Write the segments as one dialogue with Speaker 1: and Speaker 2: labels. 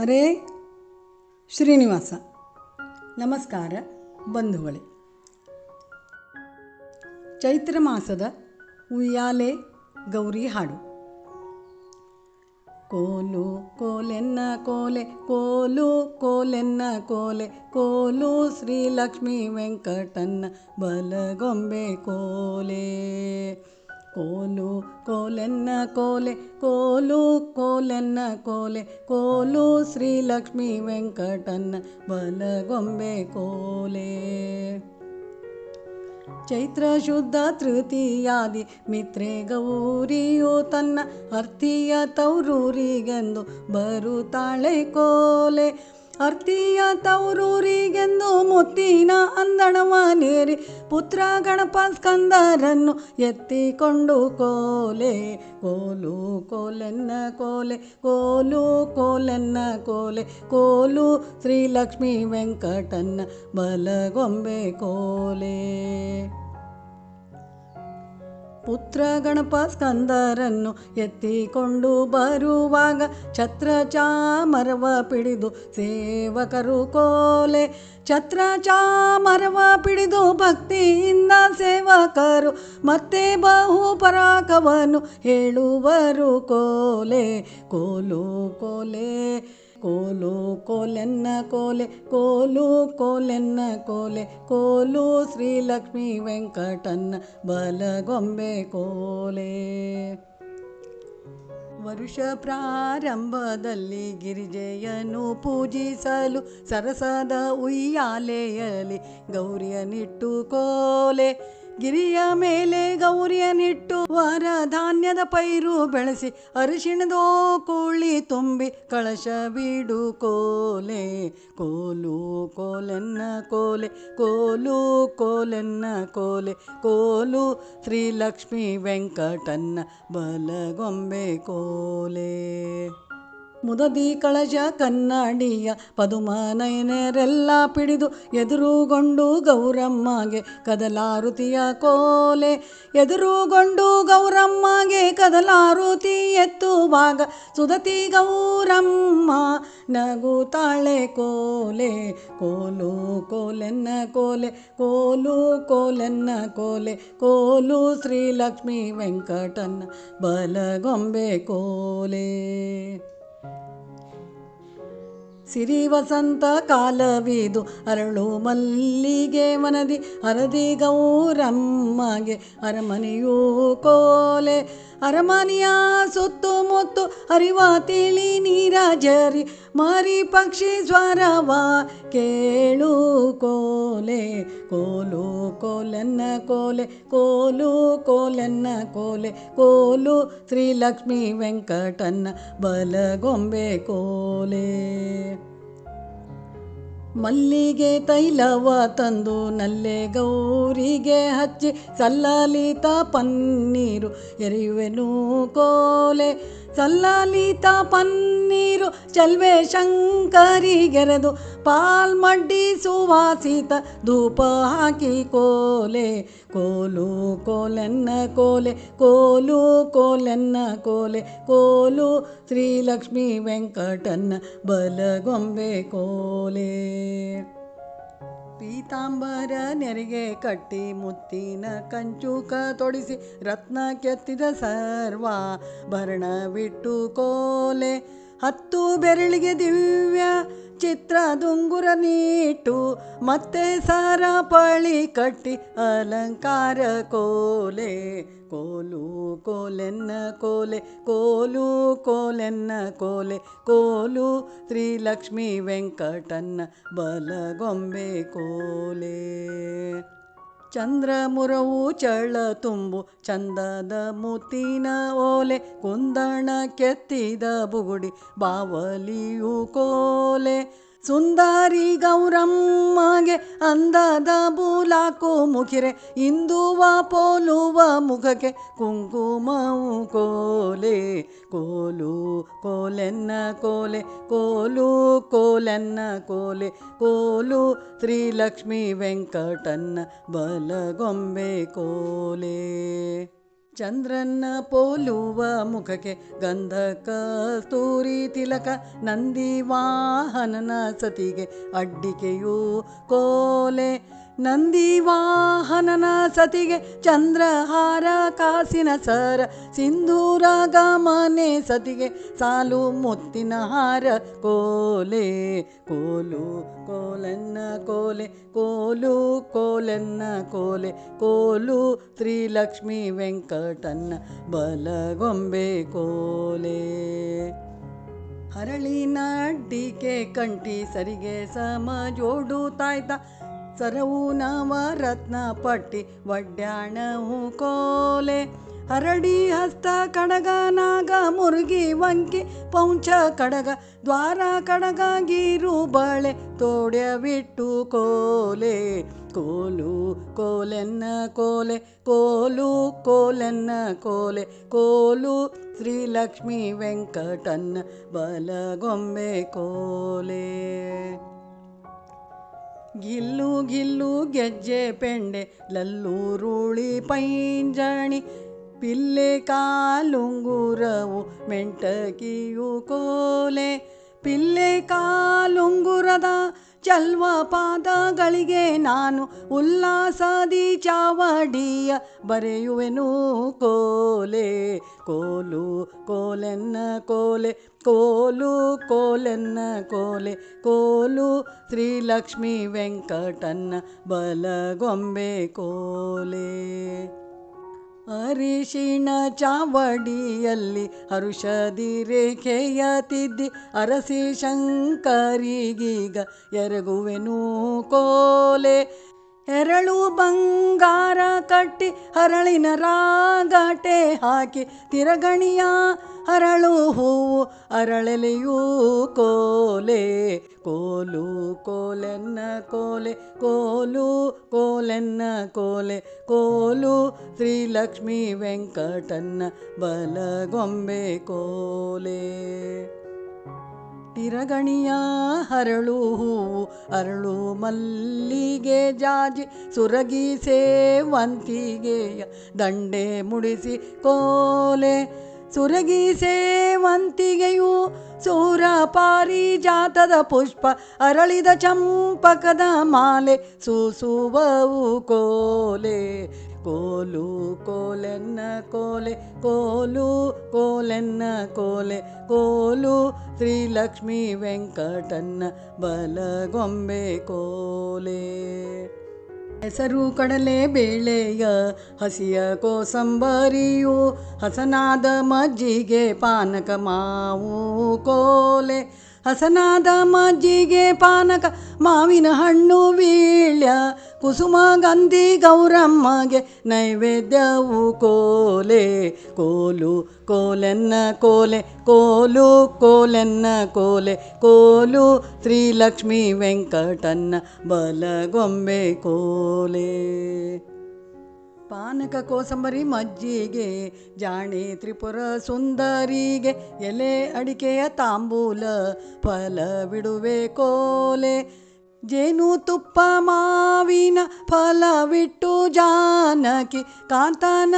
Speaker 1: ಹರೇ ಶ್ರೀನಿವಾಸ. ನಮಸ್ಕಾರ ಬಂಧುಗಳೇ. ಚೈತ್ರ ಮಾಸದ ಉಯ್ಯಾಲೆ ಗೌರಿ ಹಾಡು. ಕೋಲು ಕೋಲೆನ್ನ ಕೋಲೆ, ಕೋಲು ಕೋಲೆನ್ನ ಕೋಲೆ, ಕೋಲು ಶ್ರೀಲಕ್ಷ್ಮೀ ವೆಂಕಟನ್ನ ಬಲಗೊಂಬೆ ಕೋಲೆ. ಕೋಲು ಕೋಲೆನ್ನ ಕೋಲೆ, ಕೋಲು ಕೋಲೆನ್ನ ಕೋಲೆ, ಕೋಲು ಶ್ರೀಲಕ್ಷ್ಮೀ ವೆಂಕಟನ್ನ ಬಲಗೊಂಬೆ ಕೋಲೆ. ಚೈತ್ರ ಶುದ್ಧ ತೃತೀಯಾದಿ ಮಿತ್ರೆ ಗೌರಿಯು ತನ್ನ ಅರ್ಥಿಯ ತೌರೂರಿಗೆಂದು ಬರುತ್ತಾಳೆ ಕೋಲೆ. ಅರ್ತಿಯ ತೌರೂರಿಗೆಂದು ಮುತ್ತಿನ ಅಂದಣವನೇರಿ ಪುತ್ರ ಗಣಪ ಸ್ಕಂದರನ್ನು ಎತ್ತಿಕೊಂಡು ಕೋಲೆ, ಕೋಲು ಕೋಲೆನ್ನ ಕೋಲೆ, ಕೋಲು ಕೋಲೆನ್ನ ಕೋಲೆ, ಕೋಲು ಶ್ರೀಲಕ್ಷ್ಮೀ ವೆಂಕಟನ್ನ ಬಲಗೊಂಬೆ ಕೋಲೆ. ಪುತ್ರ ಗಣಪ ಸ್ಕಂದರನ್ನು ಎತ್ತಿಕೊಂಡು ಬರುವಾಗ ಛತ್ರ ಚಾಮರವ ಪಿಡಿದು ಸೇವಕರು ಕೋಲೆ. ಛತ್ರ ಚಾಮರವ ಪಿಡಿದು ಭಕ್ತಿಯಿಂದ ಸೇವಕರು ಮತ್ತೆ ಬಹು ಪರಾಕವನ್ನು ಹೇಳುವರು ಕೋಲೆ, ಕೋಲು ಕೋಲೆ. ಕೋಲು ಕೋಲೆನ್ನ ಕೋಲೆ, ಕೋಲು ಕೋಲೆನ್ನ ಕೋಲೆ, ಕೋಲು ಶ್ರೀಲಕ್ಷ್ಮೀ ವೆಂಕಟನ್ನ ಬಲಗೊಂಬೆ ಕೋಲೆ. ವರುಷ ಪ್ರಾರಂಭದಲ್ಲಿ ಗಿರಿಜೆಯನ್ನು ಪೂಜಿಸಲು ಸರಸದ ಉಯ್ಯಾಲೆಯಲ್ಲಿ ಗೌರಿಯನಿಟ್ಟು ಕೋಲೆ. ಗಿರಿಯ ಮೇಲೆ ಗೌರಿಯನಿಟ್ಟು ವರ ಧಾನ್ಯದ ಪೈರು ಬೆಳೆಸಿ ಅರಿಶಿಣದೋ ಕೋಳಿ ತುಂಬಿ ಕಳಶ ಬಿಡು ಕೋಲೆ, ಕೋಲು ಕೋಲೆನ್ನ ಕೋಲೆ, ಕೋಲು ಕೋಲೆನ್ನ ಕೋಲೆ, ಕೋಲು ಶ್ರೀಲಕ್ಷ್ಮೀ ವೆಂಕಟನ್ನ ಬಲಗೊಂಬೆ ಕೋಲೆ. ಮುದದಿ ಕಳಜ ಕನ್ನಡಿಯ ಪದುಮನಯನರೆಲ್ಲ ಪಿಡಿದು ಎದುರುಗೊಂಡು ಗೌರಮ್ಮಗೆ ಕದಲಾರುತಿಯ ಕೋಲೆ. ಎದುರುಗೊಂಡು ಗೌರಮ್ಮಗೆ ಕದಲಾರುತಿ ಎತ್ತುವಾಗ ಸುದತಿ ಗೌರಮ್ಮ ನಗುತಾಳೆ ಕೋಲೆ. ಕೋಲು ಕೋಲೆನ್ನ ಕೋಲೆ, ಕೋಲು ಕೋಲೆನ್ನ ಕೋಲೆ. ಕೋಲು ಶ್ರೀಲಕ್ಷ್ಮೀ ವೆಂಕಟನ್ನ ಬಲಗೊಂಬೆ ಕೋಲೆ. ಸಿರಿ ವಸಂತ ಕಾಲವಿದು ಅರಳು ಮಲ್ಲಿಗೆ ಮನದಿ ಹರದಿ ಗೌರಮ್ಮಗೆ ಅರಮನೆಯೂ ಕೋಲೆ ಅರಮನೆಯ ಸುತ್ತುಮುತ್ತು ಅರಿವ ತಿಳಿ ನೀರ ಮಾರಿ ಮರಿ ಪಕ್ಷಿ ಸ್ವರವ ಕೇಳು ಕೋಲೆ, ಕೋಲು ಕೋಲೆನ್ನ ಕೋಲೆ, ಕೋಲು ಕೋಲೆನ್ನ ಕೋಲೆ, ಕೋಲು ಶ್ರೀಲಕ್ಷ್ಮೀ ವೆಂಕಟನ್ನ ಬಲಗೊಂಬೆ ಕೋಲೆ. ಮಲ್ಲಿಗೆ ತೈಲವ ತಂದು ನಲ್ಲೆ ಗೌರಿಗೆ ಹಚ್ಚಿ ಸಲ್ಲಲಿತ ಪನ್ನೀರು ಎರೆಯುವೆನು ಕೋಲೆ. ಸಲ್ಲಲಿತ ಪನ್ನೀರು ಚಲ್ವೆ ಶಂಕರಿಗೆರೆದು ಪಾಲ್ಮಡ್ಡಿ ಸುವಾಸಿತ ಧೂಪ ಹಾಕಿ ಕೋಲೆ, ಕೋಲು ಕೋಲೆನ್ನ ಕೋಲೆ, ಕೋಲು ಕೋಲೆನ್ನ ಕೋಲೆ, ಕೋಲು ಶ್ರೀಲಕ್ಷ್ಮೀ ವೆಂಕಟನ್ನ ಬಲಗೊಂಬೆ ಕೋಲೆ. ಪೀತಾಂಬರ ನೆರಿಗೆ ಕಟ್ಟಿ ಮುತ್ತಿನ ಕಂಚುಕ ತೊಡಿಸಿ ರತ್ನ ಕೆತ್ತಿದ ಸರ್ವ ಭರಣ ಬಿಟ್ಟು ಕೋಲೆ ಹತ್ತು ಬೆರಳಿಗೆ ದಿವ್ಯ ಚಿತ್ರ ದುಂಗುರ ನೀಟು, ಮತ್ತೆ ಸಾರ ಪಳಿ ಕಟ್ಟಿ ಅಲಂಕಾರ ಕೋಲೆ, ಕೋಲು ಕೋಲೆನ್ನ ಕೋಲೆ, ಕೋಲು ಕೋಲೆನ್ನ ಕೋಲೆ, ಕೋಲು ಶ್ರೀಲಕ್ಷ್ಮೀ ವೆಂಕಟನ್ನ ಬಲಗೊಂಬೆ ಕೋಲೆ. ಚಂದ್ರಮುರವು ಚಳ ತುಂಬು ಚಂದದ ಮುತ್ತಿನ ಓಲೆ ಕುಂದಣ ಕೆತ್ತಿದ ಬುಗುಡಿ ಬಾವಲಿಯು ಕೋಲೆ ಸುಂದರಿ ಗೌರಮ್ಮಗೆ ಅಂದದ ಬೂಲಾಕು ಮುಖಿರೆ, ಇಂದುವ ಪೋಲುವ ಮುಖಕ್ಕೆ ಕುಂಕುಮವು ಕೋಲೆ, ಕೋಲು ಕೋಲೆನ್ನ ಕೋಲೆ, ಕೋಲು ಕೋಲೆನ್ನ ಕೋಲೆ, ಕೋಲು ಶ್ರೀಲಕ್ಷ್ಮೀ ವೆಂಕಟನ್ನ ಬಲಗೊಂಬೆ ಕೋಲೆ. ಚಂದ್ರನ್ನ ಪೋಲುವ ಮುಖಕ್ಕೆ ಗಂಧ ಕಸ್ತೂರಿ ತಿಲಕ ನಂದಿ ವಾಹನನ ಸತಿಗೆ ಅಡ್ಡಿಕೆಯೂ ಕೋಲೆ ನಂದಿ ವಾಹನನ ಸತಿಗೆ ಚಂದ್ರಹಾರ, ಕಾಸಿನ ಸರ, ಸಿಂಧೂರ ಗಮನೆ ಸತಿಗೆ ಸಾಲು ಮುತ್ತಿನ ಹಾರ, ಕೋಲೆ, ಕೋಲು, ಕೋಲೆನ್ನ ಕೋಲೆ, ಕೋಲು, ಕೋಲೆನ್ನ ಕೋಲೆ, ಕೋಲು ಶ್ರೀಲಕ್ಷ್ಮೀ ವೆಂಕಟನ್ನ ಬಲಗೊಂಬೆ ಕೋಲೆ. ಹರಳಿನ ಅಡ್ಡಿಕೆ ಕಂಠಿ ಸರಿಗೆ ಸಮ ಜೋಡು ತಾಯ್ತ ಸರವು ನವರತ್ನ ಪಟ್ಟಿ, ವಡ್ಯಾಣವು ಕೋಲೆ. ಹರಡಿ ಹಸ್ತ ಕಡಗ, ನಾಗ ಮುರುಗಿ ವಂಕಿ, ಪೌಂಚ ಕಡಗ, ದ್ವಾರ ಕಡಗ, ಗೀರು ಬಳೆ ತೋಡ್ಯವಿಟ್ಟು ಕೋಲೆ. ಕೋಲು ಕೋಲೆನ್ನ ಕೋಲೆ, ಕೋಲು ಕೋಲೆನ್ನ ಕೋಲೆ. ಕೋಲು ಶ್ರೀಲಕ್ಷ್ಮೀ ವೆಂಕಟನ್ನ ಬಲಗೊಂಬೆ ಕೋಲೆ. ಗಿಲ್ಲು ಗಿಲ್ಲು ಗೆಜ್ಜೆ ಪೆಂಡೆ ಲಲ್ಲೂರುಳಿ ಪೈಂಜಣಿ ಪಿಲ್ಲೆ ಕಾಲುಂಗುರವು ಮೆಂಟಕಿಯು ಕೋಲೆ ಪಿಲ್ಲೆ ಕಾಲುಂಗುರದ ಚಲ್ವ ಪಾದಗಳಿಗೆ ನಾನು ಉಲ್ಲಾಸದಿ ಚಾವಡಿಯ ಬರೆಯುವೆನು. ಕೋಲೆ, ಕೋಲು, ಕೋಲೆನ್ನ ಕೋಲೆ, ಕೋಲು, ಕೋಲೆನ್ನ ಕೋಲೆ, ಕೋಲು ಶ್ರೀಲಕ್ಷ್ಮೀ ವೆಂಕಟನ್ನ ಬಲಗೊಂಬೆ ಕೋಲೆ. ಅರಿಶಿಣ ಚಾವಡಿಯಲ್ಲಿ ಹರುಷದಿ ರೇಖೆಯ ತಿದ್ದಿ ಅರಸಿ ಶಂಕರಿಗೀಗ ಎರಗುವೆನು ಕೋಲೆ. ಎರಳು ಬಂಗಾರ ಕಟ್ಟಿ ಹರಳಿನ ರಾಗಟೆ ಹಾಕಿ ತಿರಗಣಿಯ ಹರಳು ಹೂವು ಅರಳೆಲೆಯೂ ಕೋಲೆ, ಕೋಲು ಕೋಲೆನ್ನ ಕೋಲೆ, ಕೋಲು ಕೋಲೆನ್ನ ಕೋಲೆ, ಕೋಲು ಶ್ರೀಲಕ್ಷ್ಮೀ ವೆಂಕಟನ್ನ ಬಲಗೊಂಬೆ ಕೋಲೆ. ತಿರಗಣಿಯ ಹರಳು ಹೂವು ಅರಳು ಮಲ್ಲಿಗೆ ಜಾಜಿ ಸುರಗಿ ಸೇವಂತಿಗೆಯ ದಂಡೆ ಮುಡಿಸಿ ಕೋಲೆ. ಸುರಗಿ ಸೇವಂತಿಗೆಯು ಸೂರ ಪಾರಿಜಾತದ ಪುಷ್ಪ ಅರಳಿದ ಚಂಪಕದ ಮಾಲೆ ಸೂಸುವವು ಕೋಲೆ, ಕೋಲು ಕೋಲೆನ್ನ ಕೋಲೆ, ಕೋಲು ಕೋಲೆನ್ನ ಕೋಲೆ, ಕೋಲು ಶ್ರೀಲಕ್ಷ್ಮೀ ವೆಂಕಟನ್ನ ಬಲಗೊಂಬೆ ಕೋಲೆ. ಹೆಸರು ಕಡಲೆ ಬೇಳೆಯ ಹಸಿಯ ಕೋಸಂಬರಿಯು ಹಸನಾದ ಮಜ್ಜಿಗೆ ಪಾನಕ ಮಾವು ಕೋಲೆ. ಹಸನಾದ ಮಜ್ಜಿಗೆ ಪಾನಕ, ಮಾವಿನ ಹಣ್ಣು ವೀಳ್ಯ, ಕುಸುಮ ಗಂಧಿ ಗೌರಮ್ಮಗೆ ನೈವೇದ್ಯವು ಕೋಲೆ, ಕೋಲು ಕೋಲೆನ್ನ ಕೋಲೆ, ಕೋಲು ಕೋಲೆನ್ನ ಕೋಲೆ, ಕೋಲು ಶ್ರೀಲಕ್ಷ್ಮೀ ವೆಂಕಟನ್ನ ಬಲಗೊಂಬೆ ಕೋಲೆ. ಪಾನಕ ಕೋಸಂಬರಿ ಮಜ್ಜಿಗೆ ಜಾಣೆ ತ್ರಿಪುರ ಸುಂದರಿಗೆ ಎಲೆ ಅಡಿಕೆಯ ತಾಂಬೂಲ ಫಲ ಬಿಡುವೆ ಕೋಲೆ. ಜೇನು ತುಪ್ಪ ಮಾವಿನ ಫಲವಿಟ್ಟು ಜಾನಕಿ ಕಾಂತನ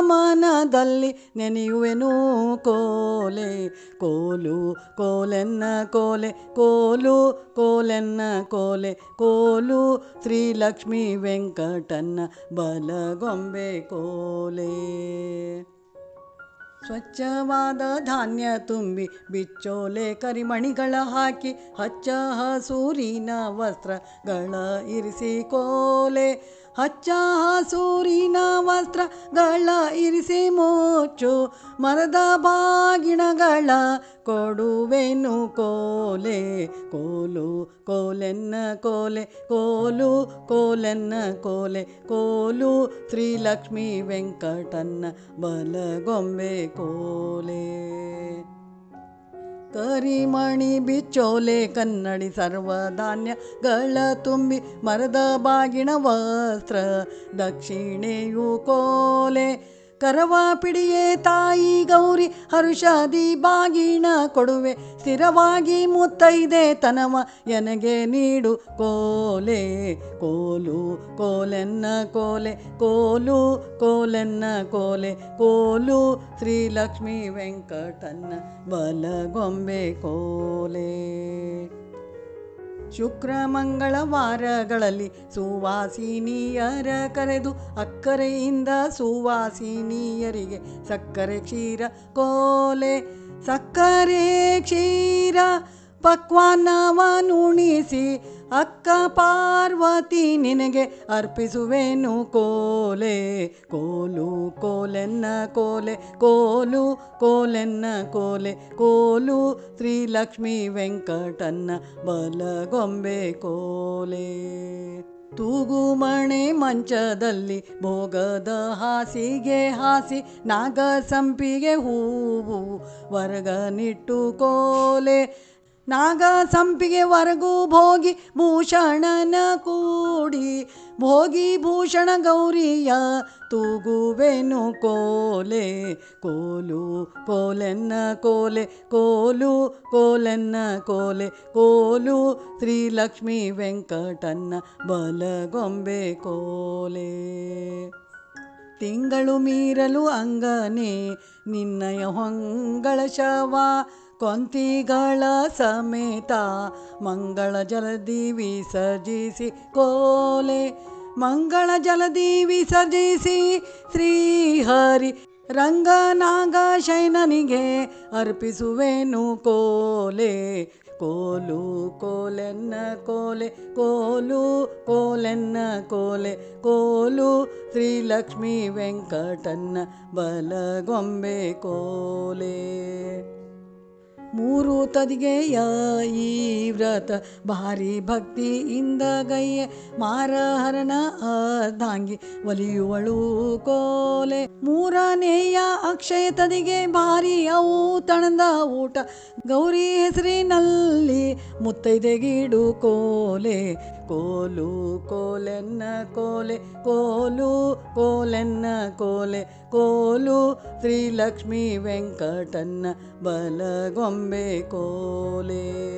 Speaker 1: ಮನದಲ್ಲಿ ನೆನೆಯುವೆನು ಕೋಲೆ, ಕೋಲು, ಕೋಲೆನ್ನ ಕೋಲೆ, ಕೋಲು, ಕೋಲೆನ್ನ ಕೋಲೆ, ಕೋಲು ಶ್ರೀಲಕ್ಷ್ಮಿ ವೆಂಕಟನ್ನ ಬಲಗೊಂಬೆ ಕೋಲೆ. ಸ್ವಚ್ಛವಾದ ಧಾನ್ಯ ತುಂಬಿ ಬಿಚ್ಚೋಲೆ ಕರಿಮಣಿಗಳ ಹಾಕಿ ಹಚ್ಚ ಹಸೂರಿನ ವಸ್ತ್ರಗಳ ಇರಿಸಿ ಕೋಲೆ. ಹಚ್ಚ ಸೂರಿನ ವಸ್ತ್ರಗಳ ಇರಿಸಿ ಮೋಚು ಮರದ ಬಾಗಿಣಗಳ ಕೊಡುವೆನು ಕೋಲೆ, ಕೋಲು, ಕೋಲೆನ್ನ ಕೋಲೆ, ಕೋಲು, ಕೋಲೆನ್ನ ಕೋಲೆ, ಕೋಲು ಶ್ರೀಲಕ್ಷ್ಮೀ ವೆಂಕಟನ್ನ ಬಲಗೊಂಬೆ ಕೋಲೆ. ಕರಿಮಣಿ ಬಿಚ್ಚೋಲೆ ಕನ್ನಡಿ ಸರ್ವಧಾನ್ಯಗಳ ತುಂಬಿ ಮರದ ಬಾಗಿನ ವಸ್ತ್ರ ದಕ್ಷಿಣೆಯು ಕೋಲೆ ಕರವ ಪಿಡಿಯೇ ತಾಯಿ ಗೌರಿ, ಹರುಷಾದಿ ಬಾಗಿಣ ಕೊಡುವೆ. ಸ್ಥಿರವಾಗಿ ಮುತ್ತೈದೆ ತನವ, ಎನಗೆ ನೀಡು ಕೋಲೆ, ಕೋಲು ಕೋಲೆನ್ನ ಕೋಲೆ, ಕೋಲು ಕೋಲೆನ್ನ ಕೋಲೆ, ಕೋಲು ಶ್ರೀಲಕ್ಷ್ಮೀ ವೆಂಕಟನ್ನ ಬಲಗೊಂಬೆ ಕೋಲೆ. ಶುಕ್ರ ಮಂಗಳವಾರಗಳಲ್ಲಿ ಸುವಾಸಿನಿಯರ ಕರೆದು ಅಕ್ಕರೆಯಿಂದ ಸುವಾಸಿನಿಯರಿಗೆ ಸಕ್ಕರೆ ಕ್ಷೀರ ಕೋಲೆ ಸಕ್ಕರೆ ಕ್ಷೀರ ಪಕ್ವಾನವನುಣಿಸಿ ಅಕ್ಕ ಪಾರ್ವತಿ ನಿನಗೆ ಅರ್ಪಿಸುವೆನು ಕೋಲೆ, ಕೋಲು ಕೋಲೆನ್ನ ಕೋಲೆ, ಕೋಲು ಕೋಲೆನ್ನ ಕೋಲೆ, ಕೋಲು ಶ್ರೀಲಕ್ಷ್ಮೀ ವೆಂಕಟನ್ನ ಬಲಗೊಂಬೆ ಕೋಲೆ. ತೂಗುಮಣೆ ಮಂಚದಲ್ಲಿ ಭೋಗದ ಹಾಸಿಗೆ ಹಾಸಿ ನಾಗ ಸಂಪಿಗೆ ಹೂವು ವರ್ಗನಿಟ್ಟು ಕೋಲೆ ನಾಗ ಸಂಪಿಗೆ ವರಗೂ ಭೋಗಿ ಭೂಷಣನ ಕೂಡಿ, ಭೋಗಿ ಭೂಷಣ ಗೌರಿಯ ತೂಗುವೆನು ಕೋಲೆ, ಕೋಲು ಕೋಲೆನ್ನ ಕೋಲೆ, ಕೋಲು ಕೋಲೆನ್ನ ಕೋಲೆ, ಕೋಲು ಶ್ರೀಲಕ್ಷ್ಮೀ ವೆಂಕಟನ್ನ ಬಲಗೊಂಬೆ ಕೋಲೆ. ತಿಂಗಳು ಮೀರಲು ಅಂಗನೆ, ನಿನ್ನಯ ಹೊಂಗಳ ಶವ ಕೊಂತಿಗಳ ಸಮೇತ ಮಂಗಳ ಜಲದಿ ವಿಸರ್ಜಿಸಿ ಕೋಲೆ, ಮಂಗಳ ಜಲದಿ ವಿಸರ್ಜಿಸಿ ಶ್ರೀಹರಿ ರಂಗನಾಗ ಶೈನನಿಗೆ ಅರ್ಪಿಸುವೆನು ಕೋಲೆ, ಕೋಲು ಕೋಲೆನ್ನ ಕೋಲೆ, ಕೋಲು ಕೋಲೆನ್ನ ಕೋಲೆ, ಕೋಲು ಶ್ರೀಲಕ್ಷ್ಮೀ ವೆಂಕಟನ್ನ ಬಲಗೊಂಬೆ ಕೋಲೆ. ಮೂರು ತದಿಗೆಯ ಈ ವ್ರತ. ಭಾರಿ ಭಕ್ತಿಯಿಂದ ಗೈಯೆ ಮಾರಹರಣ ಅರ್ಧಾಂಗಿ ಒಲಿಯುವಳು ಕೋಲೆ. ಮೂರನೆಯ ಅಕ್ಷಯ ತದಿಗೆ ಭಾರಿ ಅವು ತಣದ ಊಟ. ಗೌರಿ ಹೆಸರಿನಲ್ಲಿ ಮುತ್ತೈದೆಗೀಡು ಕೋಲೆ, ಕೋಲು ಕೋಲೆನ್ನ ಕೋಲೆ, ಕೋಲು ಕೋಲೆನ್ನ ಕೋಲೆ, ಕೋಲು ಶ್ರೀಲಕ್ಷ್ಮೀ ವೆಂಕಟನ್ನ ಬಲಗೊಂಬೆ ಕೋಲೆ.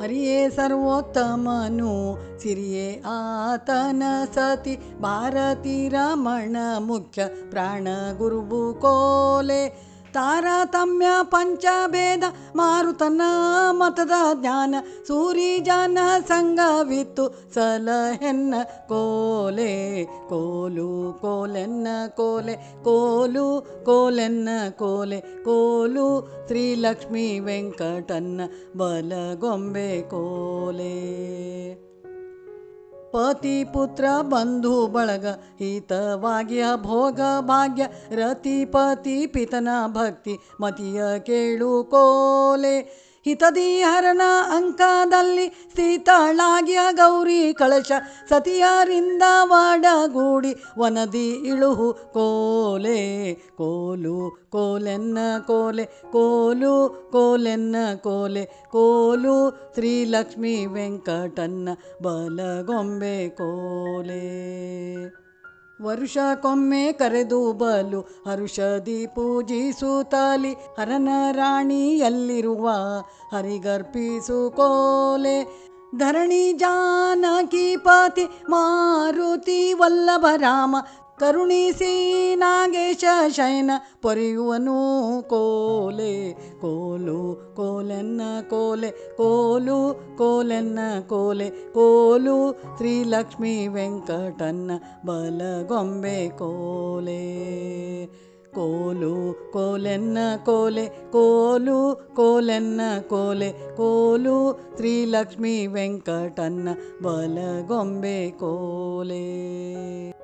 Speaker 1: ಹರಿಯೇ ಸರ್ವೋತ್ತಮನು, ಸಿರಿಯೇ ಆತನ ಸತಿ, ಭಾರತಿ ರಮಣ ಮುಖ್ಯ ಪ್ರಾಣ ಗುರುಬು ಕೋಲೆ. ತಾರತಮ್ಯ ಪಂಚಭೇದ ಮಾರುತನ ಮತದ ಜ್ಞಾನ ಸೂರಿಜನ ಸಂಗವಿತ್ತು ಸಲಹೆನ್ನ ಕೋಲೆ, ಕೋಲು, ಕೋಲೆನ್ನ ಕೋಲೆ, ಕೋಲು, ಕೋಲೆನ್ನ ಕೋಲೆ, ಕೋಲು ಶ್ರೀಲಕ್ಷ್ಮೀ ವೆಂಕಟನ್ನ ಬಲಗೊಂಬೆ ಕೋಲೆ. ಪತಿ ಪುತ್ರ ಬಂಧು ಬಳಗ ಹಿತವಾಗಿ ಭೋಗ ಭಾಗ್ಯ ರತಿ ಪತಿ ಪಿತನ ಭಕ್ತಿ ಮತಿಯ ಕೇಳು ಕೋಲೆ. ಹಿತದಿ ಹರನ ಅಂಕದಲ್ಲಿ ಸೀತಾಳಾಗ್ಯ ಗೌರಿ ಕಳಶ ಸತಿಯರಿಂದ ವಾಡಗೂಡಿ ವನದಿ ಇಳುಹು ಕೋಲೆ, ಕೋಲು, ಕೋಲೆನ್ನ ಕೋಲೆ, ಕೋಲು, ಕೋಲೆನ್ನ ಕೋಲೆ, ಕೋಲು ಶ್ರೀಲಕ್ಷ್ಮೀ ವೆಂಕಟನ್ನ ಬಲಗೊಂಬೆ ಕೋಲೆ. ವರುಷಕ್ಕೊಮ್ಮೆ ಕರೆದು ಬಲು ಹರುಷದಿ ಪೂಜಿಸುತ್ತಲಿ ಹರನ ರಾಣಿಯಲ್ಲಿರುವ ಹರಿಗರ್ಪಿಸು ಕೋಲೆ. ಧರಣಿ ಜಾನಕಿ ಪತಿ ಮಾರುತಿ ವಲ್ಲಭ ರಾಮ ಕರುಣಿಸಿ ನಾಗೇಶ ಶಯನ ಪೊರೆಯುವನು ಕೋಲೆ, ಕೋಲು, ಕೋಲೆನ್ನ ಕೋಲೆ, ಕೋಲು, ಕೋಲೆನ್ನ ಕೋಲೆ, ಕೋಲು ಶ್ರೀಲಕ್ಷ್ಮೀ ವೆಂಕಟನ್ನ ಬಲಗೊಂಬೆ ಕೋಲೆ, ಕೋಲು, ಕೋಲೆನ್ನ ಕೋಲೆ, ಕೋಲು, ಕೋಲೆನ್ನ ಕೋಲೆ, ಕೋಲು ಶ್ರೀಲಕ್ಷ್ಮೀ ವೆಂಕಟನ್ನ ಬಲಗೊಂಬೆ ಕೋಲೆ.